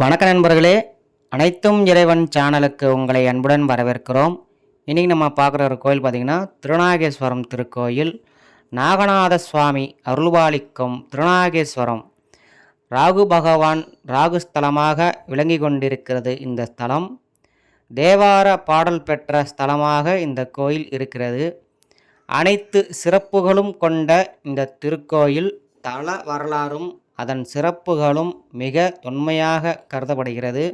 வணக்க நண்பர்களே அனைத்தும் இறைவன் சேனலுக்கு உங்களை அன்புடன் வரவேற்கிறோம். இன்றைக்கி நம்ம பார்க்குற ஒரு கோயில் பார்த்திங்கன்னா திருநாகேஸ்வரம் திருக்கோயில். நாகநாத சுவாமி அருள்பாலிக்கும் திருநாகேஸ்வரம். ராகு பகவான் ராகு ஸ்தலமாக விளங்கி கொண்டிருக்கிறது இந்த ஸ்தலம். தேவார பாடல் பெற்ற ஸ்தலமாக இந்த கோயில் இருக்கிறது. அனைத்து சிறப்புகளும் கொண்ட இந்த திருக்கோயில் தல வரலாறும் அதன் சிறப்புகளும் மிக தொன்மையாக கருதப்படுகிறது.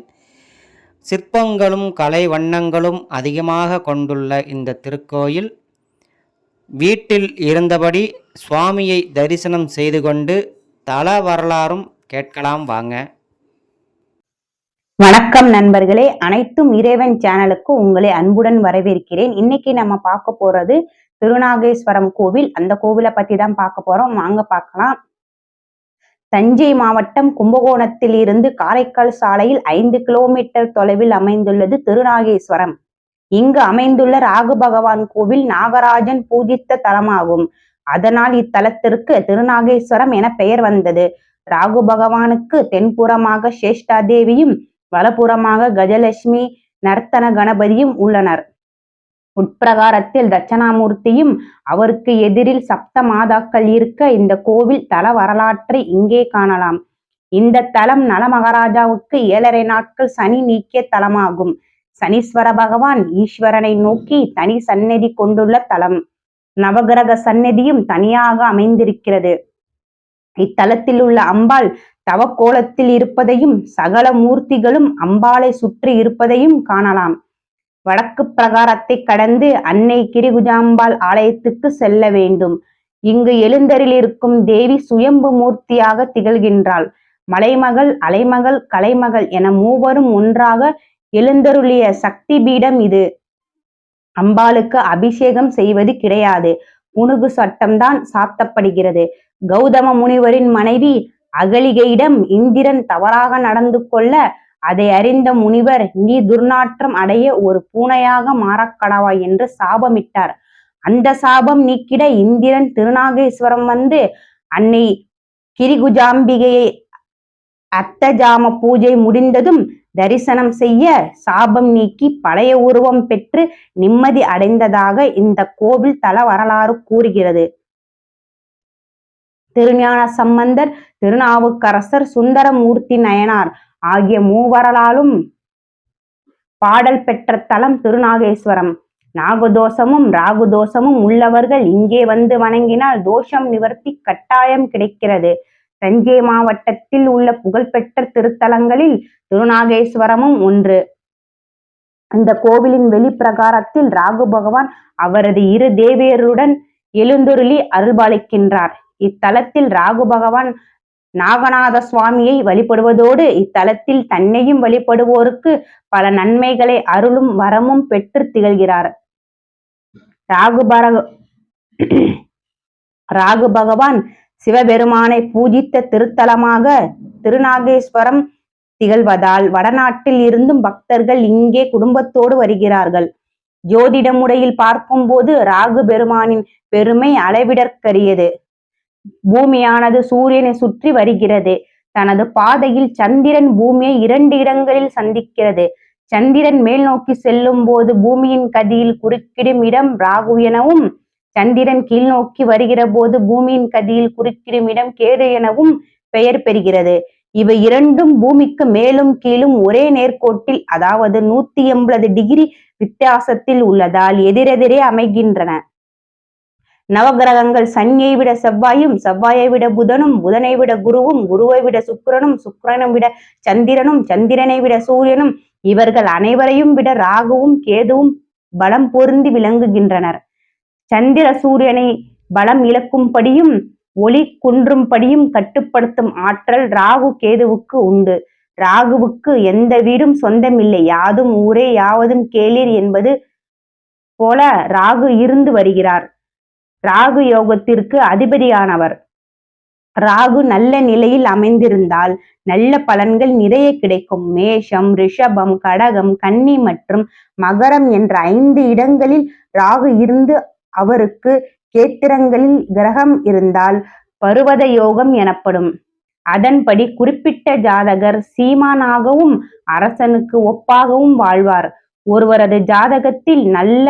சிற்பங்களும் கலை வண்ணங்களும் அதிகமாக கொண்டுள்ள இந்த திருக்கோயில் வீட்டில் இருந்தபடி சுவாமியை தரிசனம் செய்து கொண்டு தல வரலாறும் கேட்கலாம் வாங்க. வணக்கம் நண்பர்களே. அனைத்தும் இறைவன் சேனலுக்கு உங்களை அன்புடன் வரவேற்கிறேன். இன்னைக்கு நம்ம பார்க்க போறது திருநாகேஸ்வரம் கோவில். அந்த கோவிலை பத்தி தான் பார்க்க போறோம். வாங்க பார்க்கலாம். தஞ்சை மாவட்டம் கும்பகோணத்தில் இருந்து காரைக்கால் சாலையில் ஐந்து கிலோமீட்டர் தொலைவில் அமைந்துள்ளது திருநாகேஸ்வரம். இங்கு அமைந்துள்ள ராகு பகவான் கோவில் நாகராஜன் பூஜித்த தலமாகும். அதனால் இத்தலத்திற்கு திருநாகேஸ்வரம் என பெயர் வந்தது. ராகு பகவானுக்கு தென்புறமாக சேஷ்டாதேவியும் வலப்புறமாக கஜலட்சுமி நர்த்தன கணபதியும் உள்ளனர். உட்பிரகாரத்தில் தட்சணாமூர்த்தியும் அவருக்கு எதிரில் சப்த மாதாக்கள் இருக்க இந்த கோவில் தல வரலாற்றை இங்கே காணலாம். இந்த தலம் நலமகாராஜாவுக்கு ஏழரை நாட்கள் சனி நீக்கிய தலமாகும். சனீஸ்வர பகவான் ஈஸ்வரனை நோக்கி தனி சந்நிதி கொண்டுள்ள தலம். நவகிரக சந்நிதியும் தனியாக அமைந்திருக்கிறது. இத்தலத்தில் உள்ள அம்பாள் தவக்கோலத்தில் இருப்பதையும் சகல மூர்த்திகளும் அம்பாளை சுற்றி இருப்பதையும் காணலாம். வடக்கு பிரகாரத்தை கடந்து அன்னை கிரிகுஜாம்பாள் ஆலயத்துக்கு செல்ல வேண்டும். இங்கு எழுந்தரில் இருக்கும் தேவி சுயம்பு மூர்த்தியாக திகழ்கின்றாள். மலைமகள் அலைமகள் கலைமகள் என மூவரும் ஒன்றாக எழுந்தருளிய சக்தி பீடம் இது. அம்பாளுக்கு அபிஷேகம் செய்வது கிடையாது. புனுகு சட்டம்தான் சாத்தப்படுகிறது. கௌதம முனிவரின் மனைவி அகலிகையிடம் இந்திரன் தவறாக நடந்து கொள்ள அதை அறிந்த முனிவர் நீ துர்நாற்றம் அடைய ஒரு பூனையாக மாறக்கடவாய் என்று சாபமிட்டார். அந்த சாபம் நீக்கிட இந்திரன் திருநாகேஸ்வரம் வந்து அன்னை கிரிகுஜாம்பிகையை அர்த்தஜாம பூஜை முடிந்ததும் தரிசனம் செய்ய சாபம் நீக்கி பழைய உருவம் பெற்று நிம்மதி அடைந்ததாக இந்த கோவில் தல வரலாறு கூறுகிறது. திருஞான சம்பந்தர் திருநாவுக்கரசர் சுந்தரமூர்த்தி நயனார் ஆகிய மூவரலாலும் பாடல் பெற்ற தலம் திருநாகேஸ்வரம். நாகதோஷமும் ராகுதோஷமும் உள்ளவர்கள் இங்கே வந்து வணங்கினால் தோஷம் நிவர்த்தி கட்டாயம் கிடைக்கிறது. தஞ்சை மாவட்டத்தில் உள்ள புகழ்பெற்ற திருத்தலங்களில் திருநாகேஸ்வரமும் ஒன்று. இந்த கோவிலின் வெளிப்பிரகாரத்தில் ராகு பகவான் அவரது இரு தேவியருடன் எழுந்தொருளி அருள்பாலிக்கின்றார். இத்தலத்தில் ராகு பகவான் நாகநாத சுவாமியை வழிபடுவதோடு இத்தலத்தில் தன்னையும் வழிபடுவோருக்கு பல நன்மைகளை அருளும் வரமும் பெற்று திகழ்கிறார். ராகுபர ராகு பகவான் சிவபெருமானை பூஜித்த திருத்தலமாக திருநாகேஸ்வரம் திகழ்வதால் வடநாட்டில் இருந்தும் பக்தர்கள் இங்கே குடும்பத்தோடு வருகிறார்கள். ஜோதிட முறையில் பார்க்கும்போது ராகு பெருமானின் பெருமை அளவிடற்கரியது. பூமியானது சூரியனை சுற்றி வருகிறது. தனது பாதையில் சந்திரன் பூமியை இரண்டு இடங்களில் சந்திக்கிறது. சந்திரன் மேல் நோக்கி செல்லும் போது பூமியின் கதியில் குறுக்கிடும் இடம் ராகு எனவும் சந்திரன் கீழ் நோக்கி வருகிற போது பூமியின் கதியில் குறுக்கிடும் இடம் கேடு எனவும் பெயர் பெறுகிறது. இவை இரண்டும் பூமிக்கு மேலும் கீழும் ஒரே நேர்கோட்டில் அதாவது நூத்தி எண்பது டிகிரி வித்தியாசத்தில் உள்ளதால் எதிரெதிரே அமைகின்றன. நவகிரகங்கள் சனியை விட செவ்வாயும் செவ்வாயை விட புதனும் புதனை விட குருவும் குருவை விட சுக்கிரனும் சுக்கிரனை விட சந்திரனும் சந்திரனை விட சூரியனும் இவர்கள் அனைவரையும் விட ராகுவும் கேதுவும் பலம் பொருந்தி விளங்குகின்றனர். சந்திர சூரியனை பலம் இழக்கும்படியும் ஒளி குன்றும்படியும் கட்டுப்படுத்தும் ஆற்றல் ராகு கேதுவுக்கு உண்டு. ராகுவுக்கு எந்த வீடும் சொந்தமில்லை. யாதும் ஊரே யாவதும் கேளீர் என்பது போல ராகு இருந்து வருகிறார். ராகு யோகத்திற்கு அதிபதியானவர். ராகு நல்ல நிலையில் அமைந்திருந்தால் நல்ல பலன்கள் நிறைய கிடைக்கும். மேஷம் ரிஷபம் கடகம் கன்னி மற்றும் மகரம் என்ற ஐந்து இடங்களில் ராகு இருந்து அவருக்கு கேத்திரங்களில் கிரகம் இருந்தால் பருவத யோகம் எனப்படும். அதன்படி குறிப்பிட்ட ஜாதகர் சீமானாகவும் அரசனுக்கு ஒப்பாகவும் வாழ்வார். ஒருவரது ஜாதகத்தில் நல்ல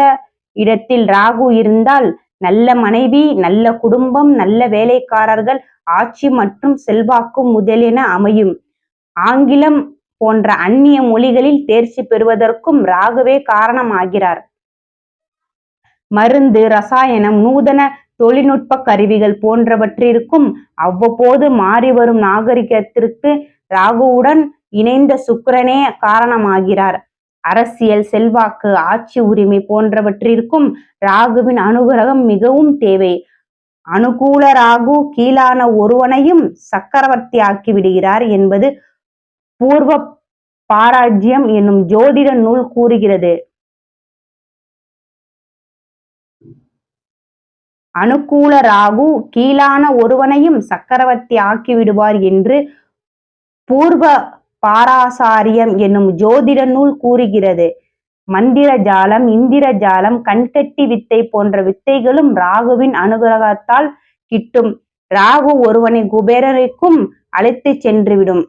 இடத்தில் ராகு இருந்தால் நல்ல மனைவி நல்ல குடும்பம் நல்ல வேலைக்காரர்கள் ஆட்சி மற்றும் செல்வாக்கு முதலென அமையும். ஆங்கிலம் போன்ற அந்நிய மொழிகளில் தேர்ச்சி பெறுவதற்கும் ராகுவே காரணமாகிறார். மருந்து ரசாயனம் நூதன தொழில்நுட்ப கருவிகள் போன்றவற்றிற்கும் அவ்வப்போது மாறி வரும் நாகரிகத்திற்கு ராகுவுடன் இணைந்த சுக்கிரனே காரணமாகிறார். அரசியல் செல்வாக்கு ஆட்சி உரிமை போன்றவற்றிற்கும் ராகுவின் அனுகிரகம் மிகவும் தேவை. அனுகூல ராகு கீழான ஒருவனையும் சக்கரவர்த்தியாக்கி விடுகிறார் என்பது பூர்வ பாராஜ்யம் என்னும் ஜோதிட நூல் கூறுகிறது. அனுகூல ராகு கீழான ஒருவனையும் சக்கரவர்த்தி ஆக்கிவிடுவார் என்று பூர்வ பாராசாரியம் என்னும் ஜோதிட நூல் கூறுகிறது. மந்திர ஜாலம் இந்திர ஜாலம் கண்கட்டி வித்தை போன்ற வித்தைகளும் ராகுவின் அனுகிரகத்தால் கிட்டும். ராகு ஒருவனை குபேரனுக்கும் அழைத்து சென்றுவிடும்.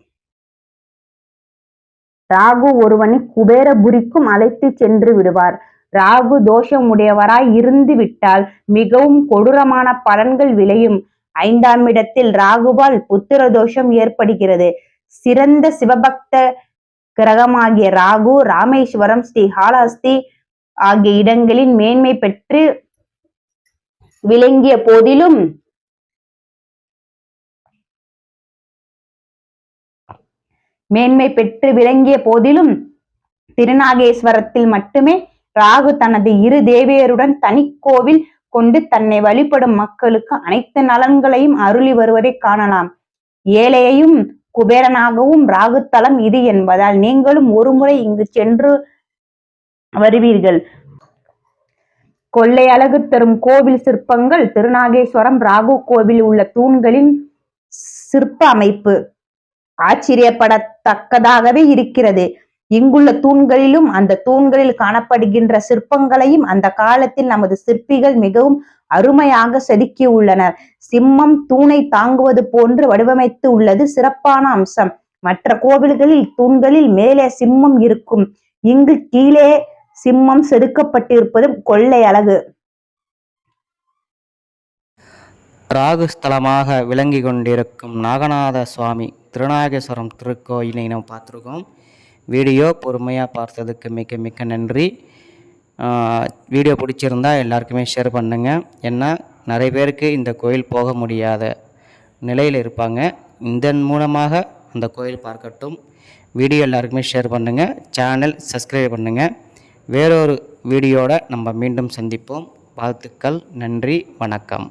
ராகு ஒருவனை குபேரபுரிக்கும் அழைத்து சென்று விடுவார் ராகு தோஷமுடையவராய் இருந்து விட்டால் மிகவும் கொடூரமான பலன்கள் விளையும். ஐந்தாம் இடத்தில் ராகுவால் புத்திர தோஷம் ஏற்படுகிறது. சிறந்த சிவபக்த கிரகமாகிய ராகு ராமேஸ்வரம் ஸ்ரீ ஹாலாஸ்தி ஆகிய இடங்களில் மேன்மை பெற்று விளங்கிய போதிலும் மேன்மை பெற்று விளங்கிய போதிலும் திருநாகேஸ்வரத்தில் மட்டுமே ராகு தனது இரு தேவியருடன் தனிக்கோவில் கொண்டு தன்னை வழிபடும் மக்களுக்கு அனைத்து நலன்களையும் அருளி வருவதை காணலாம். ஏழையையும் குபேரனாகவும் ராகுத்தலம் இது என்பதால் நீங்களும் ஒருமுறை இங்கு சென்று வருவீர்கள். கொள்ளை அழகு தரும் கோவில் சிற்பங்கள் திருநாகேஸ்வரம் ராகு கோவில் உள்ள தூண்களின் சிற்ப அமைப்பு. ஆச்சரியப்படத்தக்கதாகவே இருக்கிறது. இங்குள்ள தூண்களிலும் அந்த தூண்களில் காணப்படுகின்ற சிற்பங்களையும் அந்த காலத்தில் நமது சிற்பிகள் மிகவும் அருமையாக செதுக்கி உள்ளனர். சிம்மம் தூணை தாங்குவது போன்று வடிவமைத்து உள்ளது சிறப்பான அம்சம். மற்ற கோவில்களில் தூண்களில் மேலே சிம்மம் இருக்கும். இங்கு கீழே சிம்மம் செதுக்கப்பட்டிருப்பதும் கொள்ளை அழகு. ராகு ஸ்தலமாக விளங்கி கொண்டிருக்கும் நாகநாத சுவாமி திருநாகேஸ்வரம் திருக்கோயிலை நாம் பார்த்துருக்கோம். வீடியோ பொறுமையாக பார்த்ததுக்கு மிக்க மிக்க நன்றி. வீடியோ பிடிச்சிருந்தா எல்லாருக்குமே ஷேர் பண்ணுங்கள் ஏன்னா நிறைய பேருக்கு இந்த கோயில் போக முடியாத நிலையில் இருப்பாங்க. இதன் மூலமாக அந்த கோயில் பார்க்கட்டும். வீடியோ எல்லாருக்குமே ஷேர் பண்ணுங்கள் சேனல் சப்ஸ்கிரைப் பண்ணுங்கள் வேறொரு வீடியோட நம்ம மீண்டும் சந்திப்போம். வாழ்த்துக்கள் நன்றி வணக்கம்.